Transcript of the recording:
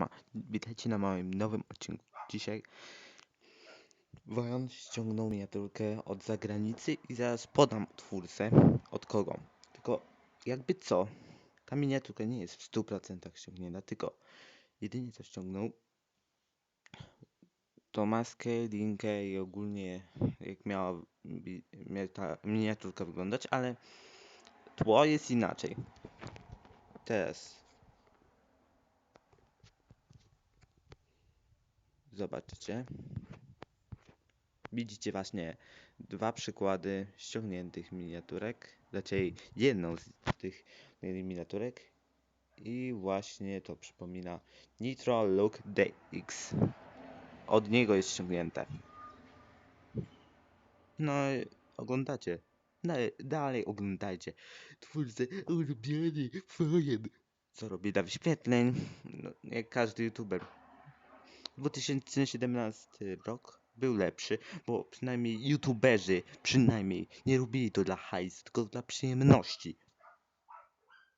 siema. Witajcie na moim nowym odcinku. Dzisiaj Wojan ściągnął miniaturkę od zagranicy i zaraz podam twórcę od kogo. Tylko jakby co, ta miniaturka nie jest w 100% ściągnięta, tylko jedynie co ściągnął to maskę, linkę i ogólnie jak miała ta miniaturka wyglądać, ale tło jest inaczej. Teraz Zobaczycie. Widzicie właśnie dwa przykłady ściągniętych miniaturek, raczej jedną z tych miniaturek i właśnie to przypomina Nitro Look DX. Od niego jest ściągnięte. No, oglądacie. No, dalej oglądajcie. Twórcy ulubiony fojen. Co robi dla wyświetleń? No, jak każdy youtuber. 2017 rok był lepszy, bo przynajmniej youtuberzy przynajmniej nie robili to dla hajs, tylko dla przyjemności.